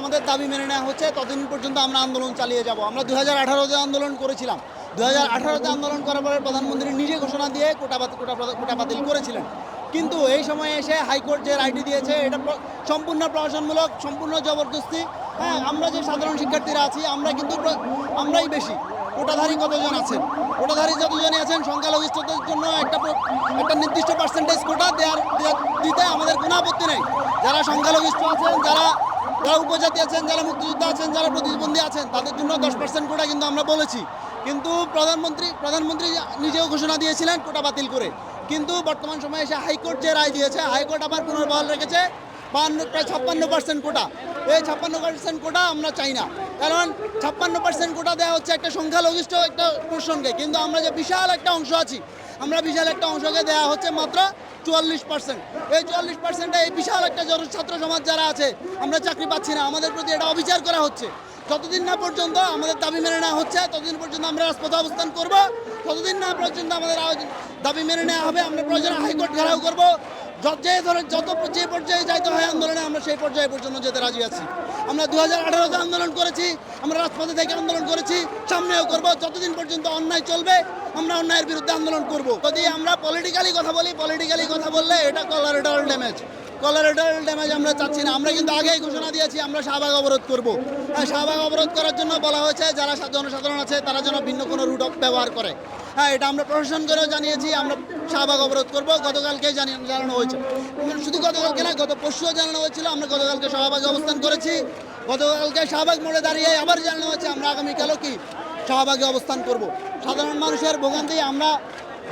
আমাদের দাবি মেনে নেওয়া হচ্ছে, ততদিন পর্যন্ত আমরা আন্দোলন চালিয়ে যাব। আমরা দু হাজার আঠারোতে আন্দোলন করেছিলাম দু হাজার আঠারোতে আন্দোলন করার পরে প্রধানমন্ত্রী নিজে ঘোষণা দিয়ে কোটা কোটা কোটা বাতিল করেছিলেন। কিন্তু এই সময়ে এসে হাইকোর্ট যে রায়টি দিয়েছে, এটা সম্পূর্ণ প্রশাসনমূলক সম্পূর্ণ জবরদস্তি। হ্যাঁ আমরা যে সাধারণ শিক্ষার্থীরা আছি, আমরা কিন্তু আমরাই বেশি। কোটাধারী কতজন আছেন? কোটাধারী যতজনই আছেন, সংখ্যালঘিষ্ঠদের জন্য একটা একটা নির্দিষ্ট পার্সেন্টেজ কোটা দেওয়ার দিতে আমাদের কোনো আপত্তি নেই। যারা সংখ্যালঘিষ্ঠ আছেন, যারা যারা উপজাতি আছেন, যারা মুক্তিযোদ্ধা আছেন, যারা প্রতিবন্ধী আছেন, তাদের জন্য দশ পার্সেন্ট কোটা কিন্তু আমরা বলেছি। কিন্তু প্রধানমন্ত্রী প্রধানমন্ত্রী নিজেও ঘোষণা দিয়েছিলেন কোটা বাতিল করে। কিন্তু বর্তমান সময়ে এসে হাইকোর্ট যে রায় দিয়েছে, হাইকোর্ট আবার পুনর্বহাল রেখেছে বাহান্ন, প্রায় ছাপ্পান্ন পার্সেন্ট কোটা। এই ছাপ্পান্ন পার্সেন্ট কোটা আমরা চাই না। কারণ ছাপ্পান্ন পার্সেন্ট কোটা দেওয়া হচ্ছে একটা সংখ্যালঘিষ্ঠ একটা পোর্শনকে কিন্তু আমরা যে বিশাল একটা অংশ আছি, আমরা বিশাল একটা অংশকে দেওয়া হচ্ছে মাত্র চুয়াল্লিশ পার্সেন্ট এই চুয়াল্লিশ পার্সেন্টটা এই বিশাল একটা ছাত্র সমাজ যারা আছে, আমরা চাকরি পাচ্ছি না। আমাদের প্রতি এটা অবিচার করা হচ্ছে। যতদিন না পর্যন্ত আমাদের দাবি মেনে নেওয়া হচ্ছে, ততদিন পর্যন্ত আমরা রাজপথে অবস্থান করব। ততদিন না পর্যন্ত আমাদের দাবি মেনে নেওয়া হবে, আমরা প্রয়োজনে হাইকোর্ট ঘেরাও করব। যে ধরনের যত যে পর্যায়ে যাইতে হয় আন্দোলনে, আমরা সেই পর্যায়ে পর্যন্ত যেতে রাজি আছি। আমরা দু হাজার আন্দোলন করেছি, আমরা রাজপথে থেকে আন্দোলন করেছি, সামনেও করব। যতদিন পর্যন্ত অন্যায় চলবে, আমরা অন্যায়ের বিরুদ্ধে আন্দোলন করব। যদি আমরা পলিটিক্যালি কথা বলি পলিটিক্যালি কথা বললে এটা কলারেটাল ড্যামেজ কলারেটাল ড্যামেজ আমরা চাচ্ছি না। আমরা কিন্তু আগেই ঘোষণা দিয়েছি, আমরা শাহবাগ অবরোধ করব। আর শাহবাগ অবরোধ করার জন্য বলা হয়েছে, যারা জনসাধারণ আছে, তারা যেন ভিন্ন কোনো রুট ব্যবহার করে। হ্যাঁ এটা আমরা প্রশাসন করেও জানিয়েছি, আমরা শাহবাগ অবরোধ করব গতকালকে জানি জানানো হয়েছে। শুধু গতকালকে না, গত পরশুও জানানো হয়েছিল, আমরা গতকালকে শাহবাগে অবস্থান করেছি। গতকালকে শাহবাগ মোড়ে দাঁড়িয়ে আবার জানানো হয়েছে, আমরা আগামীকালও কি শাহবাগে অবস্থান করব। সাধারণ মানুষের ভোগান্তি, আমরা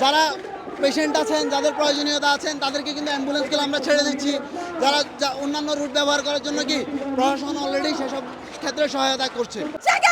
যারা পেশেন্ট আছেন, যাদের প্রয়োজনীয়তা আছেন, তাদেরকে কিন্তু অ্যাম্বুলেন্সগুলো আমরা ছেড়ে দিচ্ছি। যারা অন্যান্য রুট ব্যবহার করার জন্য কি প্রশাসন অলরেডি সেসব ক্ষেত্রে সহায়তা করছে। জায়গা